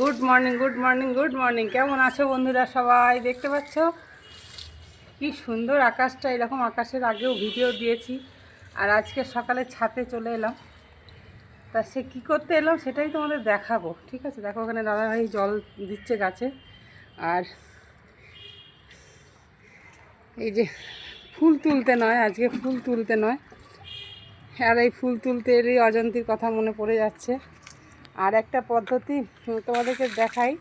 Good morning good morning good morning কেমন আছো বন্ধুরা সবাই? দেখতে পাচ্ছ? কি সুন্দর আকাশটা, এরকম আকাশের আগেও ভিডিও দিয়েছি। আর আজকে সকালে ছাতে চলে এলাম। তা সে কী করতে এলাম সেটাই তোমাদের দেখাবো, ঠিক আছে? দেখো ওখানে দাদাভাই জল দিচ্ছে গাছে। আর এই যে ফুল তুলতে নয়, আজকে ফুল তুলতে নয়। আর এই ফুল তুলতে এরই অজন্তীর কথা মনে পড়ে যাচ্ছে। আর একটা পদ্ধতি তোমাদেরকে দেখাই।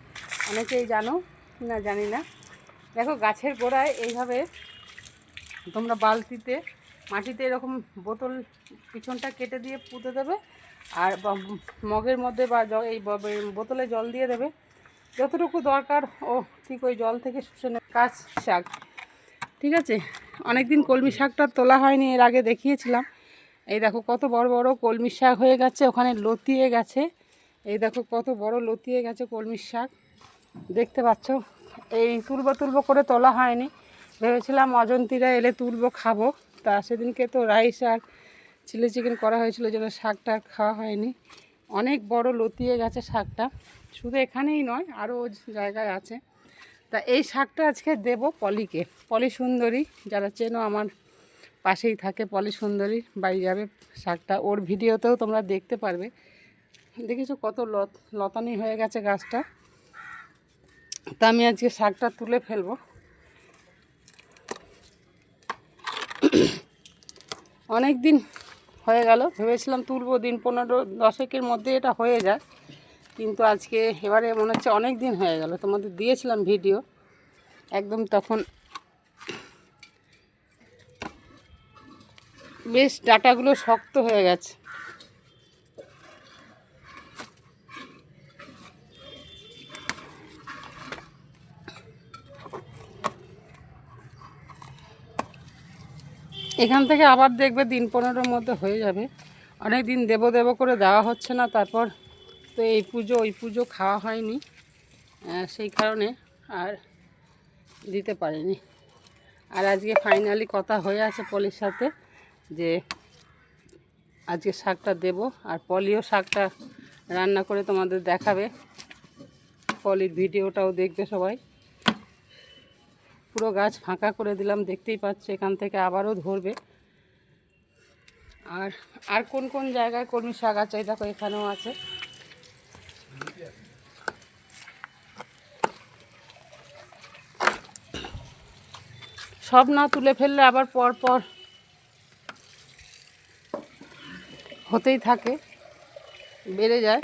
অনেকেই জানো, না জানি না। দেখো, গাছের গোড়ায় এইভাবে তোমরা বালতিতে, মাটিতে এরকম বোতল পিছনটা কেটে দিয়ে পুঁতে দেবে আর মগের মধ্যে বা এই বোতলে জল দিয়ে দেবে। যতটুকু দরকার, ও ঠিক ওই জল থেকে শুষে নেবে। কাঁচ শাক, ঠিক আছে? অনেক দিন কলমি শাকটা তোলা হয়নি, এর আগে দেখিয়েছিলাম। এই দেখো, কত বড় বড় কলমি শাক হয়ে গেছে, ওখানে লতিয়ে গেছে। এই দেখো কত বড় লতিয়ে গেছে কলমি শাক। দেখতে পাচ্ছ? এই তুলবো তুলবো করে তোলা হয়নি। ভেবেছিলাম অজন্তীরা এলে তুলবো খাব। তা সেদিনকে তো রাইস আর চিলি চিকেন করা হয়েছিল, যেন শাকটা খাওয়া হয়নি। অনেক বড় লতিয়ে গেছে শাকটা। শুধু এখানেই নয় আরও জায়গায় আছে। তা এই শাকটা আজকে দেব পলিকে। পলি সুন্দরী, যারা চেনো আমার পাশেই থাকে পলি সুন্দরী, বাড়ি যাবে শাকটা। ওর ভিডিওতেও তোমরা দেখতে পারবে। দেখেছ কত লত লতানি হয়ে গেছে গাছটা? তা আমি আজকে শাকটা তুলে ফেলব। অনেক দিন হয়ে গেল, ভেবেছিলাম তুলবো, দিন পনেরো দশেকের মধ্যে এটা হয়ে যায়। কিন্তু আজকে এবারে মনে হচ্ছে অনেক দিন হয়ে গেল। তোমাদের দিয়েছিলাম ভিডিও, একদম তখন বেশ ডাটাগুলো শক্ত হয়ে গেছে। এখান থেকে আবার দেখবে দিন পনেরোর মধ্যে হয়ে যাবে। অনেক দিন দেব দেব করে দেওয়া হচ্ছে না, তারপর তো এই পুজো, ওই পুজো খাওয়া হয়নি সেই কারণে আর দিতে পারিনি। আর আজকে ফাইনালি কথা হয়ে আছে পলির সাথে যে আজকে শাকটা দেব, আর পলিও শাকটা রান্না করে তোমাদের দেখাবে। পলির ভিডিওটাও দেখবে সবাই। পুরো গাছ ফাঁকা করে দিলাম, দেখতেই পাচ্ছ, এখান থেকে আবারও ধরবে। আর আর কোন কোন জায়গায় কর্মী শাক আছে? দেখো, এখানেও আছে। সব না তুলে ফেললে আবার পর পর হতেই থাকে, বেড়ে যায়।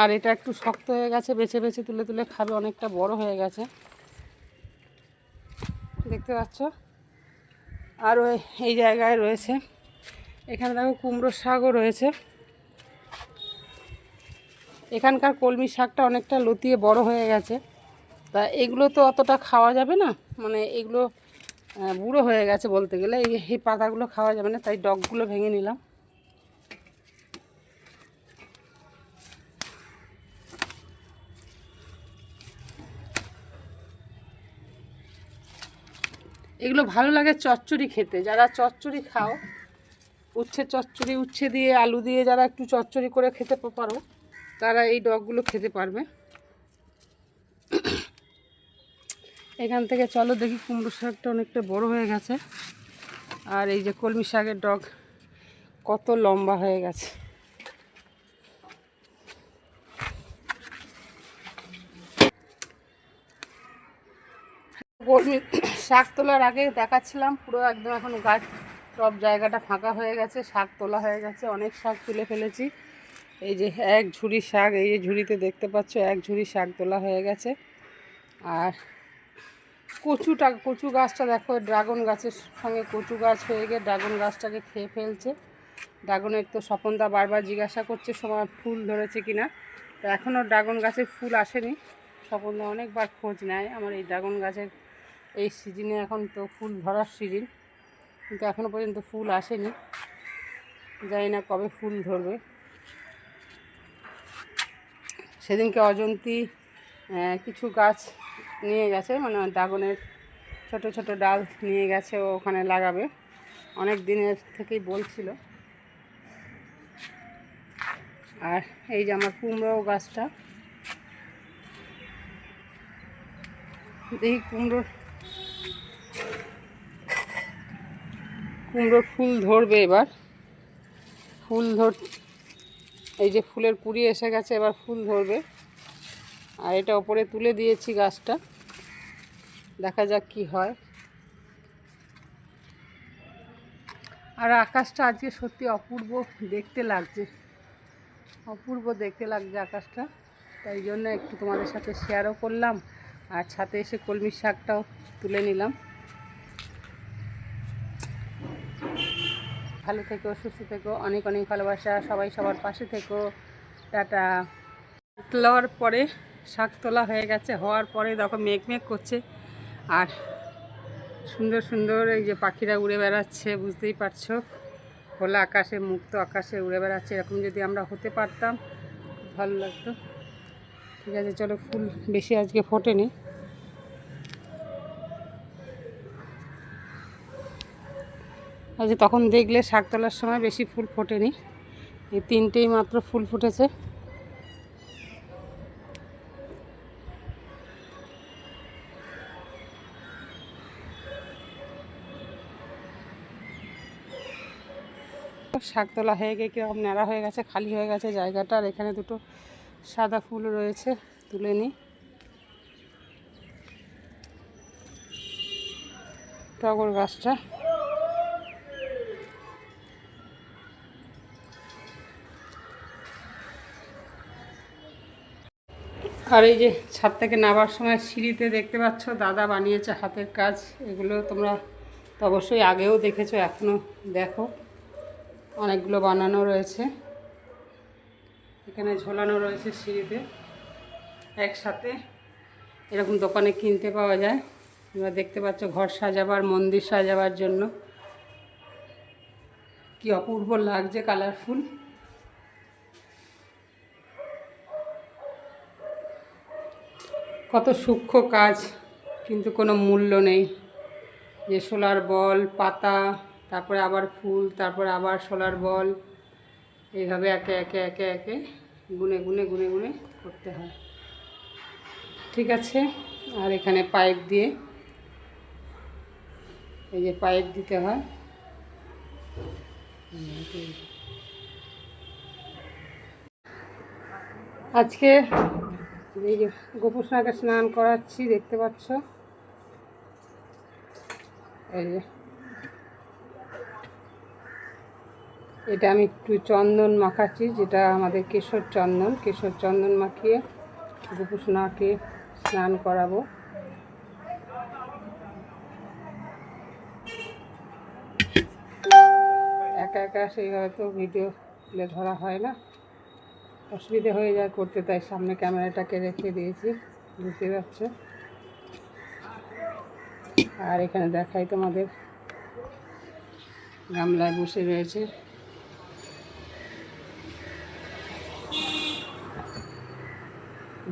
আর এটা একটু শক্ত হয়ে গেছে, বেছে বেছে তুলে তুলে খাবে, অনেকটা বড় হয়ে গেছে। দেখতে পাচ্ছ? আর এই জায়গায় রয়েছে। এখানে দেখো কুমড়োর শাকও রয়েছে। এখানকার কলমি শাকটা অনেকটা লতিয়ে বড় হয়ে গেছে। তা এগুলো তো অতটা খাওয়া যাবে না মানে এগুলো বুড়ো হয়ে গেছে বলতে গেলে। এই পাতাগুলো খাওয়া যাবে না, তাই ডগগুলো ভেঙে নিলাম। এগুলো ভালো লাগে চচ্চড়ি খেতে। যারা চচ্চড়ি খাও, উচ্ছে চচ্চড়ি, উচ্ছে দিয়ে আলু দিয়ে যারা একটু চচ্চড়ি করে খেতে পারো, তারা এই ডগগুলো খেতে পারবে। এখান থেকে চলো দেখি কুমড়ো শাকটা অনেকটা বড় হয়ে গেছে। আর এই যে কলমি শাকের ডগ কত লম্বা হয়ে গেছে। কলমি শাক তোলার আগে দেখাচ্ছিলাম, পুরো একদম এখন গাছ সব জায়গাটা ফাঁকা হয়ে গেছে, শাক তোলা হয়ে গেছে, অনেক শাক তুলে ফেলেছি। এই যে এক ঝুড়ি শাক, এই যে ঝুড়িতে দেখতে পাচ্ছ, এক ঝুড়ি শাক তোলা হয়ে গেছে। আর কচুটা কচু গাছটা দেখো, ড্রাগন গাছের সঙ্গে কচু গাছ হয়ে গিয়ে ড্রাগন গাছটাকে খেয়ে ফেলছে। ড্রাগনের তো স্বপনদা বারবার জিজ্ঞাসা করছে সময় ফুল ধরেছে কিনা। তো এখনও ড্রাগন গাছের ফুল আসেনি। স্বপনদা অনেকবার খোঁজ নেয়, আমার এই ড্রাগন গাছের এই সিজনে এখন তো ফুল ধরার সিজন, কিন্তু এখনও পর্যন্ত ফুল আসেনি। জানি না কবে ফুল ধরবে। সেদিনকে অজন্তি কিছু গাছ নিয়ে গেছে মানে ড্রাগনের ছোট ছোট ডাল নিয়ে গেছে, ও ওখানে লাগাবে। অনেক দিনের থেকেই বলছিল। আর এই যে আমার কুমড়ো গাছটা। দেখি কুমড়োর কুমড়োর ফুল ধরবে এবার। ফুল ধর, এই যে ফুলের কুড়ি এসে গেছে, এবার ফুল ধরবে। আর এটা ওপরে তুলে দিয়েছি গাছটা। দেখা যাক কি হয়। আর আকাশটা আজকে সত্যি অপূর্ব দেখতে লাগছে। অপূর্ব দেখতে লাগছে আকাশটা। তাই জন্য একটু তোমাদের সাথে শেয়ারও করলাম। আর ছাতে এসে কলমির শাকটাও তুলে নিলাম। ভালো থেকো, সুস্থ থেকো, অনেক অনেক ভালোবাসা, সবাই সবার পাশে থেকো। টাটা। তোলার পরে শাক তোলা হয়ে গেছে, হওয়ার পরে দেখো মেঘ মেঘ করছে। আর সুন্দর সুন্দর এই যে পাখিরা উড়ে বেড়াচ্ছে, বুঝতেই পারছ? খোলা আকাশে, মুক্ত আকাশে উড়ে বেড়াচ্ছে, এরকম যদি আমরা হতে পারতাম ভালো লাগতো। ঠিক আছে, চলো ফুল বেশি আজকে ফোটেনি। আজকে তখন দেখলে শাক তোলার সময় বেশি ফুল ফোটেনি। এই তিনটেই মাত্র ফুল ফুটেছে। শাক তোলা হয়ে গিয়ে কীরকম ন্যাড়া হয়ে গেছে, খালি হয়ে গেছে জায়গাটা। আর এখানে দুটো সাদা ফুল রয়েছে, তুলে নিই। টগর গাছটা। আর এই যে ছাদ থেকে নামার সময় সিঁড়িতে দেখতে পাচ্ছ, দাদা বানিয়েছে হাতের কাজ। এগুলো তোমরা তো অবশ্যই আগেও দেখেছ এখনও দেখো। অনেকগুলো বানানো রয়েছে। এখানে ঝোলানো রয়েছে সিঁড়িতে। একসাথে এরকম দোকানে কিনতে পাওয়া যায়। তোমরা দেখতে পাচ্ছ, ঘর সাজাবার, মন্দির সাজাবার জন্য। কি অপূর্ব লাগছে, কালারফুল। কত সূক্ষ্ম কাজ, কিন্তু কোনো মূল্য নেই। যে সোলার বল, পাতা, তারপরে আবার ফুল, তারপরে আবার সোলার বল, এইভাবে একে একে একে একে গুনে গুনে গুনে গুনে করতে হয়। ঠিক আছে? আর এখানে পাইপ দিয়ে, এই যে পাইপ দিতে হয়। আজকে এই যে গোপুসনাকে স্নান করাচ্ছি, দেখতে পাচ্ছ? এই যে। এটা আমি একটু চন্দন মাখাচ্ছি, যেটা আমাদের কেশর চন্দন। কেশর চন্দন মাখিয়ে গোপুসনাকে স্নান করাবো। একা একা সেইভাবে তো ভিডিও তুলে ধরা হয় না। অসুবিধে হয়ে যায় করতে, তাই সামনে ক্যামেরাটাকে রেখে দিয়েছি। বুঝতে পারছ? আর এখানে দেখাই তোমাদের। গামলায় বসে রয়েছে।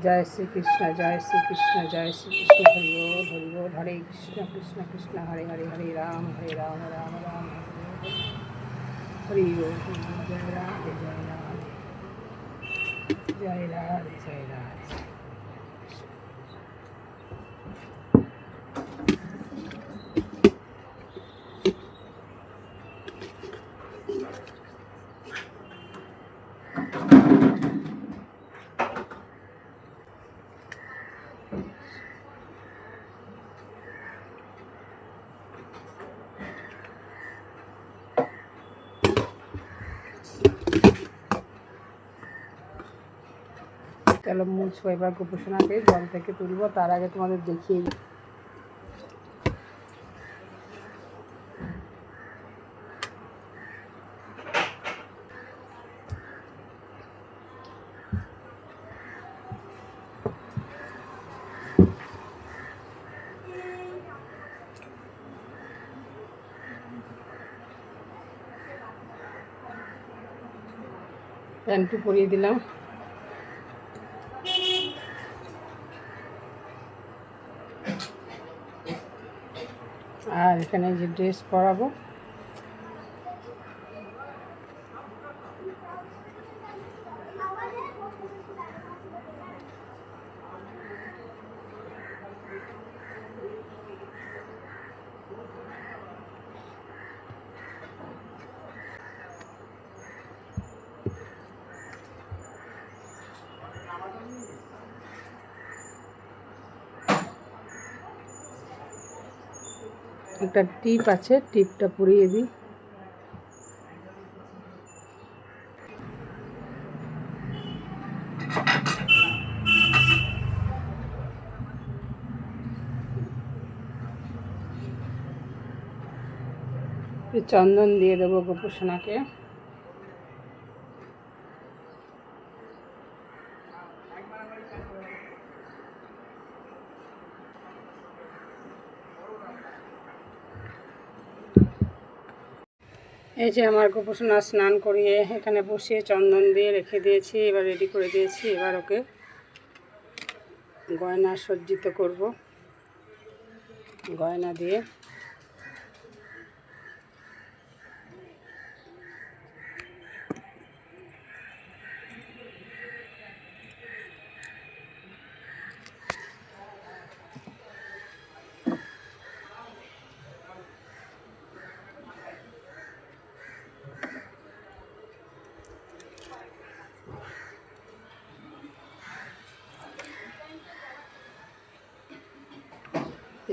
জয় শ্রীকৃষ্ণ জয় শ্রীকৃষ্ণ জয় শ্রীকৃষ্ণ, হরি বল হরি বল, হরে কৃষ্ণ কৃষ্ণ কৃষ্ণ, হরে হরে হরে রাম হরে রাম রাম রাম, হরে হরি। বল জয় রাধে জয় রাধে জয় রাধে জয় রাধে চলো মুছবো এবার গোপোষণাকে জল থেকে তুলবো তার আগে তোমাদের দেখিয়ে প্যান্টু পরিয়ে দিলাম। আর এখানে যে ড্রেস পরাবো Thank you. একটা টিপ আছে টিপটা পরিয়ে দিই। চন্দন দিয়ে দেবো গোপুসোনাকে। এই যে আমার গোপসোনা স্নান করিয়ে এখানে বসিয়ে চন্দন দিয়ে রেখে দিয়েছি, এবার রেডি করে দিয়েছি, এবার ওকে গয়না সজ্জিত করব। গয়না দিয়ে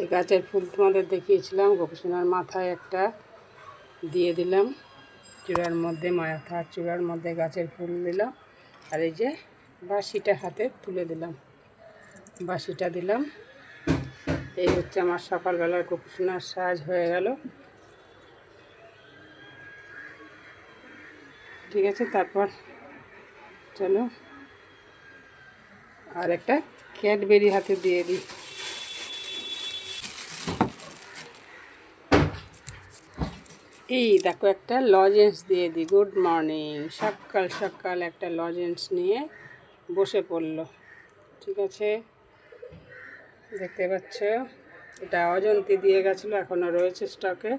এই গাছের ফুল তোমাদের দেখিয়েছিলাম গোপসোনার মাথায় একটা দিয়ে দিলাম। চূড়ার মধ্যে মাথার চূড়ার মধ্যে গাছের ফুল দিলাম। আর এই যে বাঁশিটা হাতে তুলে দিলাম। বাঁশিটা দিলাম। এই হচ্ছে আমার সকালবেলার গোপসোনার সাজ হয়ে গেল। ঠিক আছে, তারপর চলো। আর একটা ক্যাডবেরি হাতে দিয়ে দিই। এই দেখো একটা লজেন্স দিয়ে দিই গুড মর্নিং সকাল সকাল একটা লজেন্স নিয়ে বসে পড়ল, ঠিক আছে? দেখতে পাচ্ছ? এটা অজন্তি দিয়ে গেছিল এখনও রয়েছে স্টকে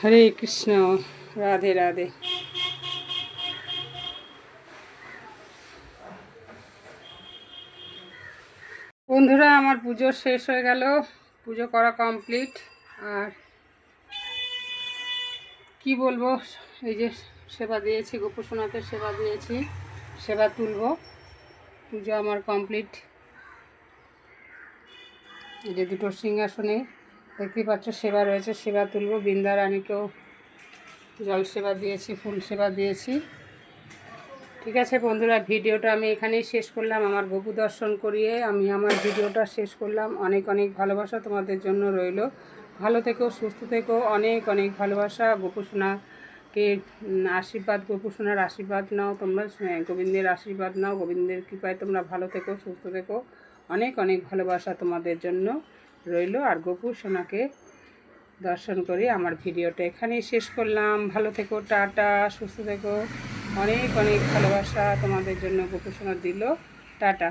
হরে কৃষ্ণ, রাধে রাধে। বন্ধুরা, আমার পুজো শেষ হয়ে গেল। পুজো করা কমপ্লিট আর কি বলব, এই যে সেবা দিয়েছি গোপুসোনাতে সেবা দিয়েছি, সেবা তুলব। পুজো আমার কমপ্লিট এই যে দুটো সিংহাসনে, দেখতেই পাচ্ছ সেবা রয়েছে, সেবা তুলব। বৃন্দা রানীকেও জল সেবা দিয়েছি, ফুল সেবা দিয়েছি। ঠিক আছে বন্ধুরা ভিডিওটা আমি এখানেই শেষ করলাম। আমার গপু দর্শন করিয়ে আমি আমার ভিডিওটা শেষ করলাম। অনেক অনেক ভালোবাসা তোমাদের জন্য রইল। ভালো থেকো সুস্থ থেকো। অনেক অনেক ভালোবাসা। গোপুসোনাকে উম, আশীর্বাদ গোপুসোনার আশীর্বাদ নাও তোমরা গোবিন্দের আশীর্বাদ নাও। গোবিন্দের কৃপায় তোমরা ভালো থেকো সুস্থ থেকো। অনেক অনেক ভালোবাসা তোমাদের জন্য রইল। আর গোপুসোনাকে দর্শন করে আমার ভিডিওটা এখানেই শেষ করলাম। ভালো থেকো টাটা সুস্থ থেকো। অনেক অনেক ভালোবাসা তোমাদের জন্য গোপুসোনা দিল। টাটা।